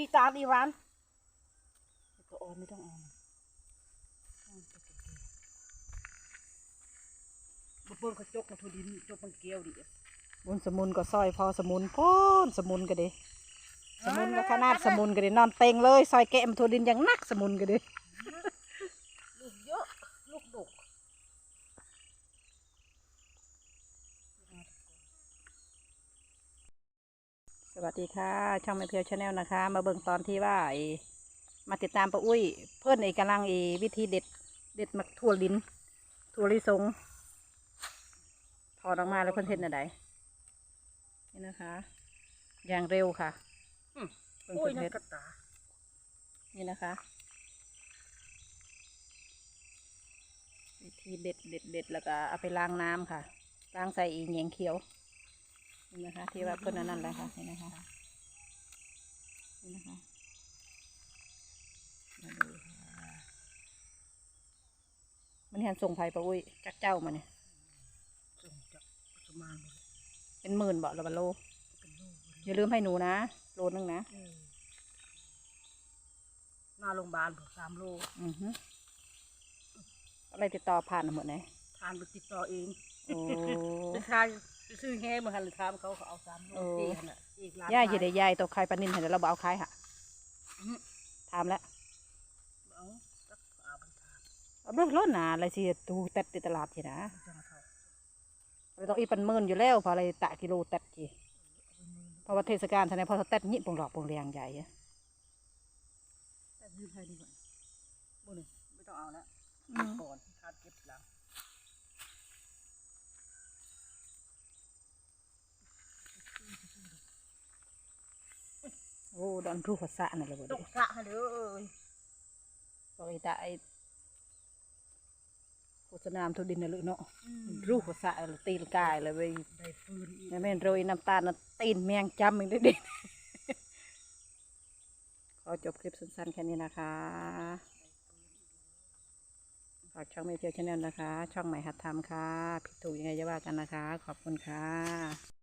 อีตามอีหวานตัวออนไม่ต้องออามันบิ่งเขาจกมาทุดินจกมันเกลียวดิบนสมุนก็ซอยพอสมุนพ่นสมุนก็ดีสมุนก็ขนาดสมุนก็ดีนอนเต็งเลยซอยแกะมนทัวดินอย่างนักสมุนก็ดี ลูกเยอะลูกดก ส วัสดีค่ะ ช่องแม่เพียวชาแนลนะคะ มาเบิ่งตอนที่ว่ามาติดตามป้าอุ้ย เพื่อนไอ้กำลังไอ้วิธีเด็ด เด็ดมักทั่วลิ้นทั่วลิสงถอดออกมาแล้วเพื่อนเห็นอะไรนี่นะคะ อย่างเร็วค่ะเพิ่งโอ้ยเพิ่นนัเฮ็กดกตานี่นะคะ วิธีเด็ดเด็ดเด็ดแล้วก็เอาไปล้างน้ำค่ะล้างใส่อีเหงียงเขียว นี่นะคะ ที่ว่าเพื่อนอันนั่นแหละค่ะนี่นะคะนี่นะคะมาดูค่ะมันเห็นส่งไผ่ปะอุ้ยจักเจ้ามาเนี่ยส่งจากปัจจุบันเลยเป็นหมื่นบ่หรือว่าโลเป็นลูกเลยอย่าลืมให้หนูนะโลนึงนะเออหน้าโรงพยาบาลสามโลอือฮึอะไรติดต่อผ่านหมดไหนทานไปติดต่อเองโอ้ไปทานไป ซื้อแห้มาหันหรือทามเขาเขาเอาสามโลโอ้ตีหันอะอีกร้านย่าอยู่ได้ยายตัวใครปลานินเห็นแล้วเราบเอาใครค่ะอื้อหือถามแล้วเอาสักเอาไปทานเอาเรื่องล้นหนาอะไรสิตูตัดติดตลาดสินะจังเขาเราต้องอีปันหมื่นอยู่แล้วเพออะไรตะกิโลตัดจีเพราะว่าเทศกาลท่านพอเขาตัดยิ่งปงหลอกปงเรียงใหญ่อะแต่ยืนให้ดีกว่าบุญนี่ไม่ต้องเอาแล้วอืมก่อนทานเก็บหลัง อ้ดอนรูภาษาน่ะเลยบ่ตได้กสระให้เลยบอกอีตาไอ้โฆษณามทุดินน่ะเลยเนาะรูภาษาเลยตีนกายเลยไปได้ฟืนอีกแม่แม่นโรยน้ำตาลน่ะตีนแมงจำอีกเด็ดๆขอจบคลิปสั้นๆแค่นี้นะคะฝากช่องเมเพียวชาแนลนะคะ ช่องใหม่หัดทำค่ะ ผิดถูกยังไงจะว่ากันนะคะ ขอบคุณค่ะ